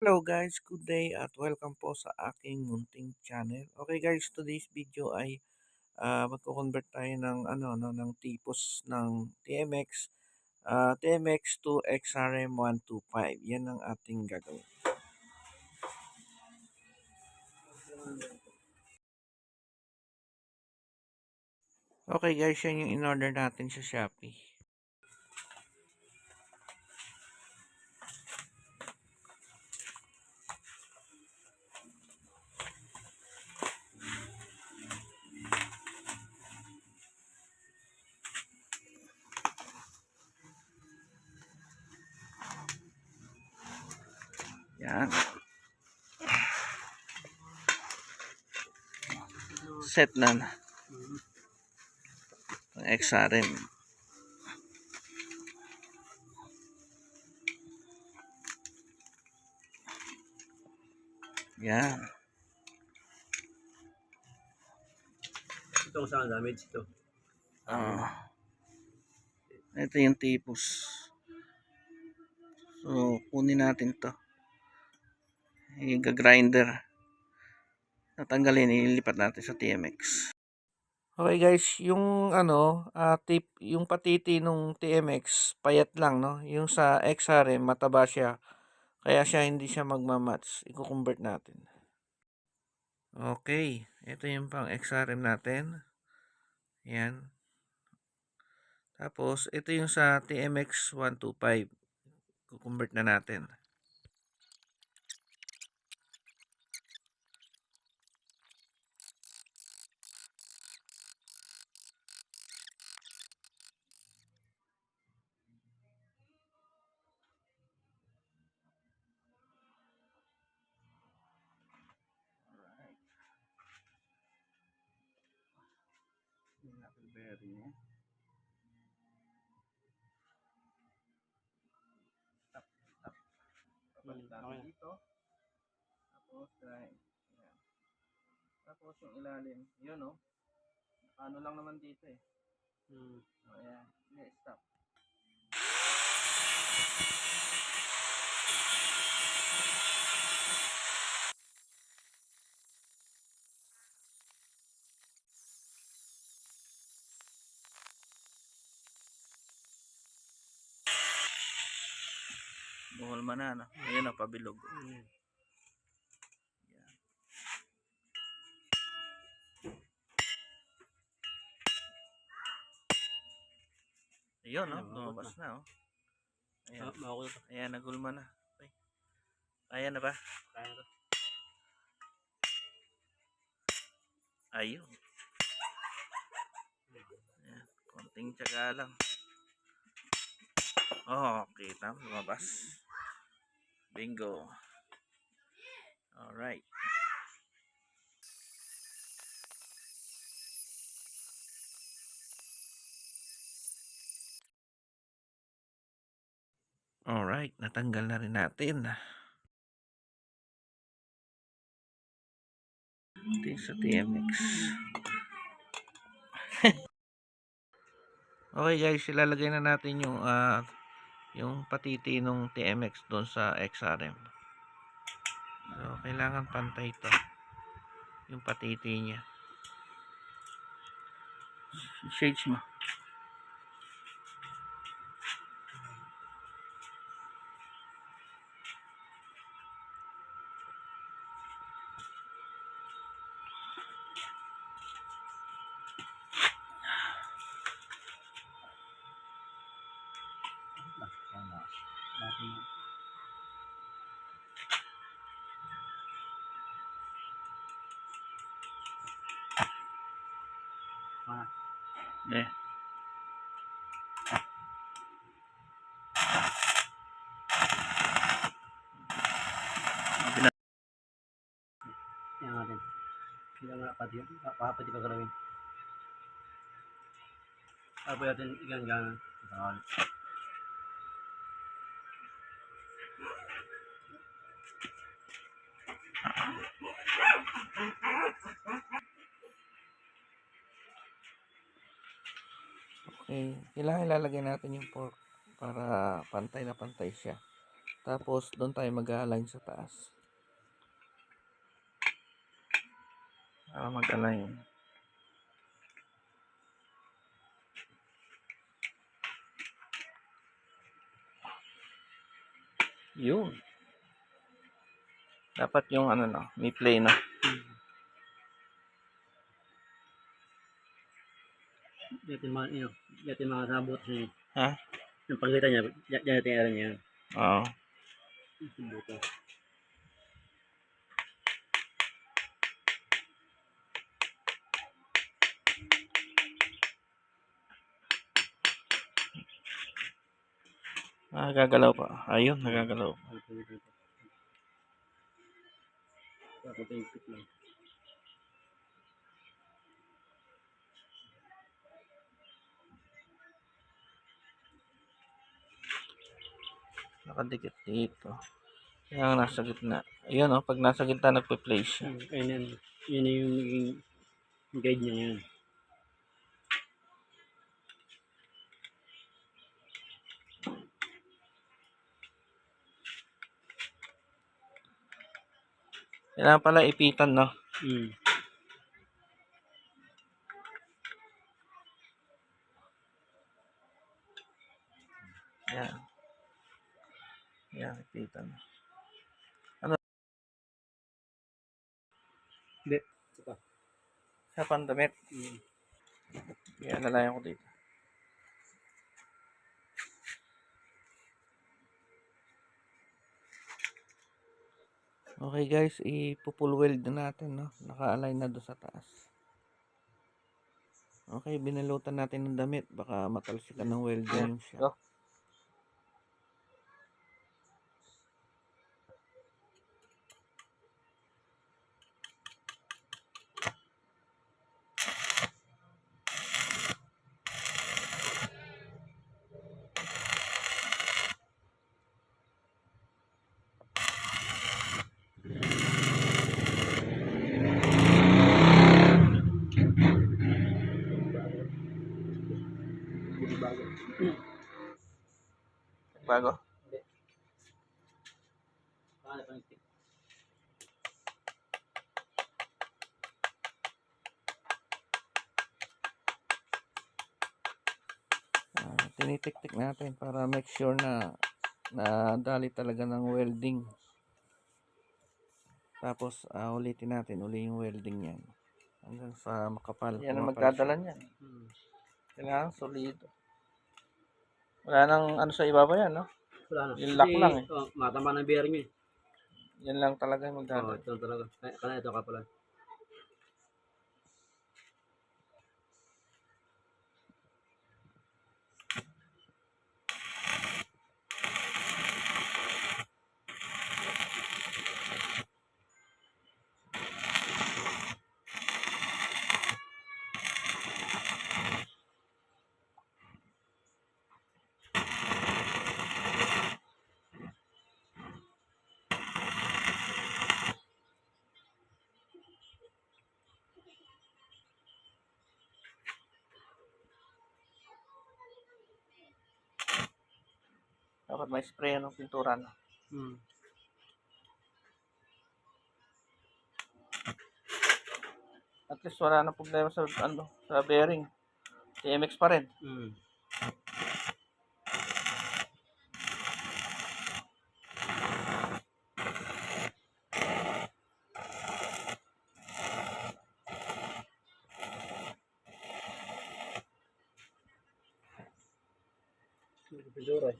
Hello guys, good day at welcome po sa aking munting channel. Okay guys, today's video ay ah magko-convert tayo ng ano no ng tipos ng TMX ah TMX to XRM 125. Yan ang ating gagawin. Okay guys, yan yung in-order natin sa Shopee. Set na na. Ang XRM. Yan. Ito kung saan damage ito. Ah. ito yung tipos. So, kunin natin to. Iga-grinder. Natanggalin, ililipat natin sa TMX. Okay guys, yung ano, ah, tip, yung patiti nung TMX, payat lang, no? Yung sa XRM, mataba siya. Kaya siya hindi siya magmamatch. Iko-convert natin. Okay, ito yung pang XRM natin. Yan. Tapos, ito yung sa TMX 125. Kukonvert na natin. Yung knuckleberry niya. Tap, tap. Papalit natin okay. dito. Tapos, try. Ayan. Tapos, yung ilalim. Yun, oh. Ano lang naman dito, eh. Hmm. O, ayan. Hindi, stop. Buhol man na, no? Ayun, oh, pabilog. Hmm. Yan. Ayun, no? Ayan, Lumabas na, oh. Ayan. Ah. Ayan, nagulma na. Okay. Ayan na ba? Kaya ito. Ayun. Ayan. Konting tiyaga lang. Oh, kita. Lumabas. Bingo. Alright. Alright, natanggal na rin natin. Ito sa TMX. okay guys, ilalagay na natin yung ah, yung patiti ng TMX doon sa XRM. So, kailangan pantay ito. Yung patiti niya. Shades mo. Ah, Eh. yan natin. Hindi mo pati, papati pa galawin. Tapos natin igan ganan. Bawal. Okay, kailangan ilalagay natin yung pork para pantay na pantay siya. Tapos, doon tayo mag-align sa taas. Para mag-align. Yun. Dapat yung ano na, may play na. Yatin mga, yun, yatin mga sabot siya. Ha? Yung paglitan niya, yan natin aran niya. Oo. Buto. Nagagalaw pa. Ayun, nagagalaw. Pa dito? Tapos yung Nakadikit dito. Kaya nasa gitna. Ayun oh, pag nasa gitna nagpe-play siya. Hmm, Ayun. Yun yung naging guide niya yun. Kailangan pala ipitan, no? Hmm. Yan. Yan, ipitan. Hindi. Isa pa. Sa pandamit. Hmm. Kaya lalayan ko dito. Okay guys, ipo-full weld na natin, no? Naka-align na doon sa taas. Okay, binalutan natin ng damit. Baka matalsikan ng welding yung siya. Hindi bago. Bago? Paano pa yung tip? Ah, tinitik-tik natin para make sure na na dali talaga ng welding. Tapos ah, ulitin natin uli yung welding yan. Hanggang sa makapal. Yan ang magdadala niyan. Hmm. Kailangan solido. Wala nang ano sa ibaba yan, no? Wala na. Yung lock lang eh. Oh, matama ng bearing eh. Yan lang talaga yung Oo, magdadala. ito talaga. Kaya ito ka pala. Dapat may spray ng pintura na. Hmm. At least wala na problema sa ano, sa bearing. TMX pa rin. Hmm. Pintura eh.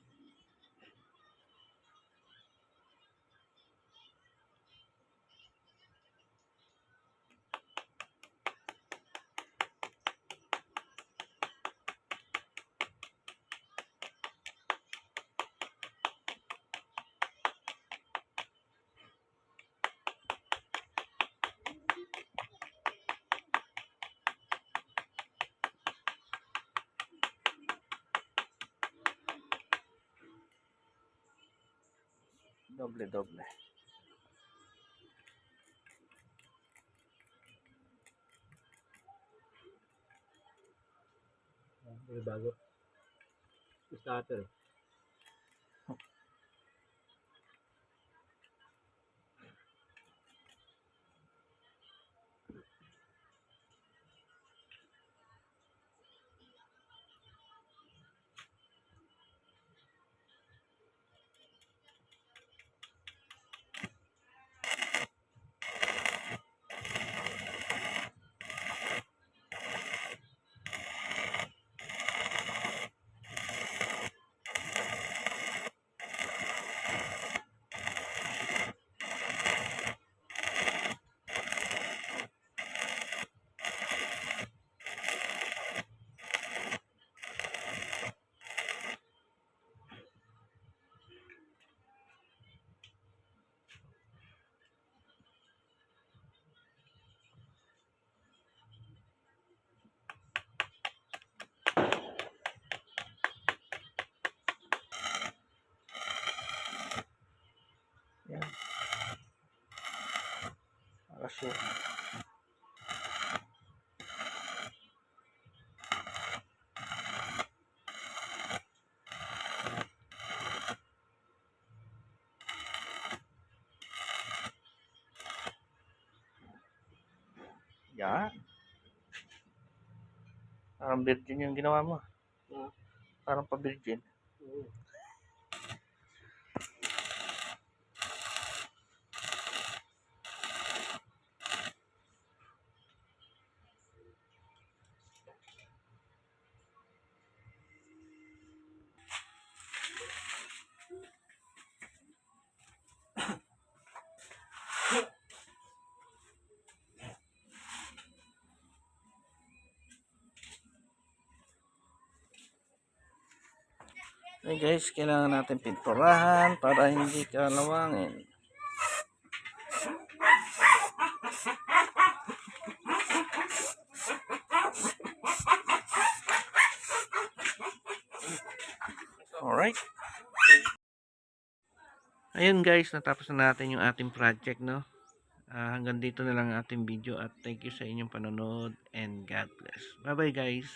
Doble, doble. Hindi bago. Starter. So, Yan. Parang virgin yung ginawa mo. ah, Parang pa-virgin. oo. Okay guys, kailangan natin pinturahan para hindi kalawangin. Alright. Ayun guys, natapos na natin yung ating project, no? Ah, hanggang dito na lang ang ating video at thank you sa inyong panonood and God bless. Bye bye guys.